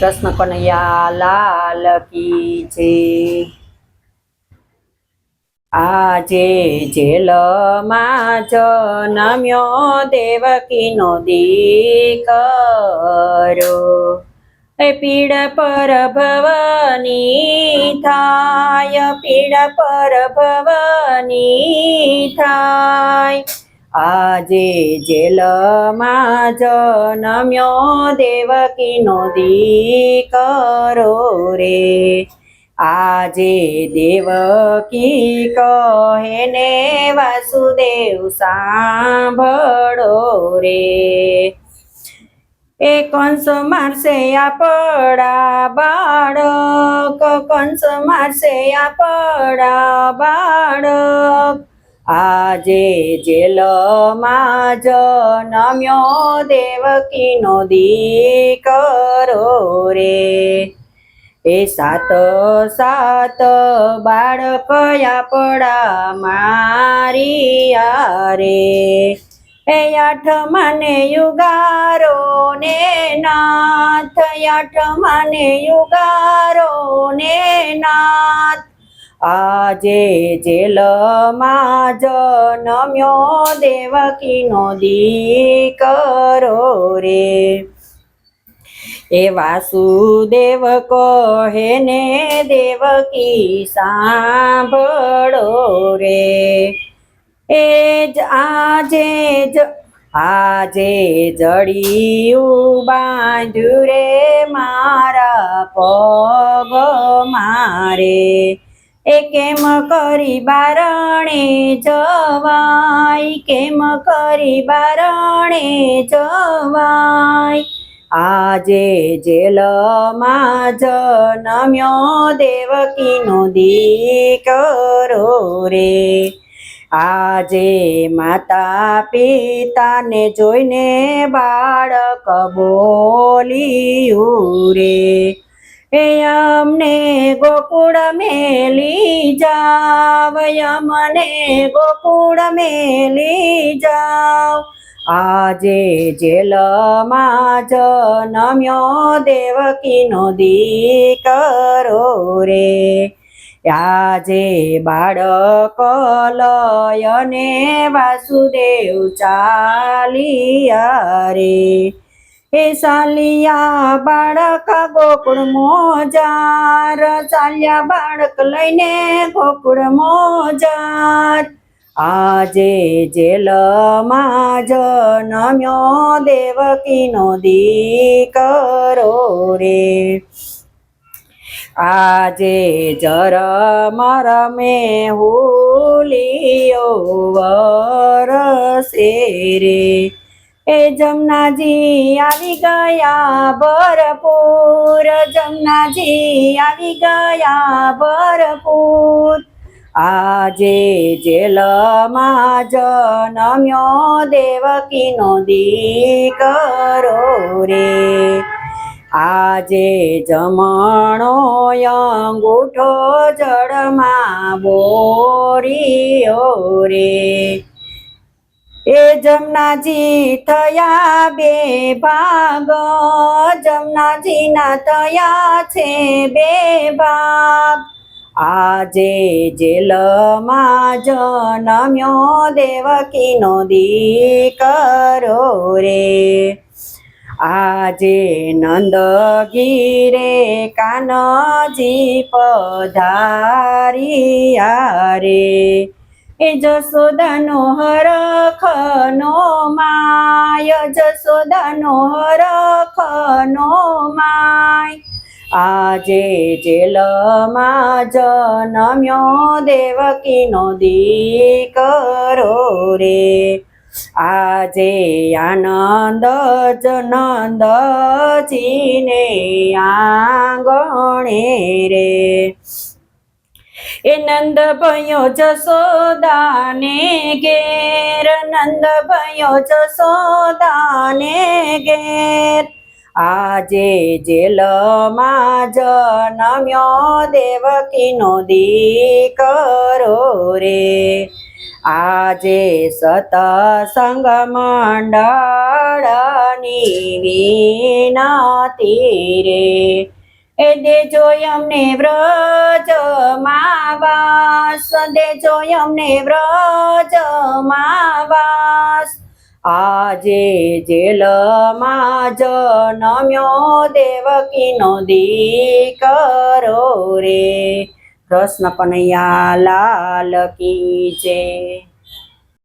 કૃષ્ણ કનૈયા લાલ કી જે. આજે જેલમાં જનમ્યો દેવકીનો દીકરો. એ પીડ પર ભવાની થાય, પીડ પર ભવાની થાય. આજે જેલમાં જનમ્યો દેવકીનો દીકરો રે. આજે દેવકી કહે ને, વાસુદેવ, સાંભળો રે. એ કંસ મારશે આપડા બાળક, કંસ મારશે આપડા બાળક. આજે જેલમાં જનમ્યો દેવકીનો દીકરો રે. એ સાત સાત બાળક આપડા મારિયા રે. એ આઠ મને યુગારો ને નાથ આઠ મને યુગારો ને નાથ. આજે જેલમાં દેવકી દેવકીનો દીકરો રે. એ વાસુદેવ કહે ને, દેવકી, સાંભળો રે. એ જ આજે જ, આજે જડિયું બાંધ્યું રે મારા પગ મારે. એ કેમ કરી બારણે જવાય? કેમ કરી બારણે જવાય? આજે જેલમાં જનમ્યો દેવકીનો દીકરો રે. આજે માતા પિતાને જોઈને બાળક બોલ્યું રે. એ અમને ગોકુળ મેલી જાવ, અમને ગોકુળ મેલી જાવ. આજે જેલમાં જનમ્યો દેવકીનો દીકરો રે. આજે બાળક લયને વાસુદેવ ચાલિયા રે. એ સાલિયા બાળક, ગોકુળ મોજાર. ચાલ્યા બાળક લઈને ગોકુળ મોજાર. આજે જેલમાં જનમ્યો દેવકીનો દીકરો રે. આજે જરમર મે હુલિયો વરસે રે. એ જમનાજી આવી ગયા ભરપૂર, જમનાજી આવી ગયા ભરપૂર. આજે જેલમાં જનમ્યો દેવકીનો દીકરો રે. આજે જમણો અંગૂઠો જળમાં બોરીઓ રે. એ જમનાજી થયા બે ભાગ, જમનાજીના થયા છે બે ભાગ. આજે જેલમાં જનમ્યો દેવકીનો દીકરો રે. આજે નંદગીરે કાનજી પધારિયા રે. એ જસોદાનો હરખનો માય, જસોદાનો હરખનો માય. આજે જેલમાં જનમ્યો દેવકીનો દીકરો રે. આજે આનંદ જનંદજીને આંગણે રે. એ નંદ ભયો જસોદાને ઘેર, નંદ ભયો જસોદાને ઘેર. આજે જેલમાં જનમ્યો દેવકીનો દીકરો રે. આજે સત સંગ મંડળની વિનતી રે. એ દેજો અમને વ્રજ માવાસ દેજો અમને વ્રજ માવાસ આજે જેલમાં જનમ્યો દેવકીનો દીકરો રે. કૃષ્ણ કનૈયા લાલ કી જય.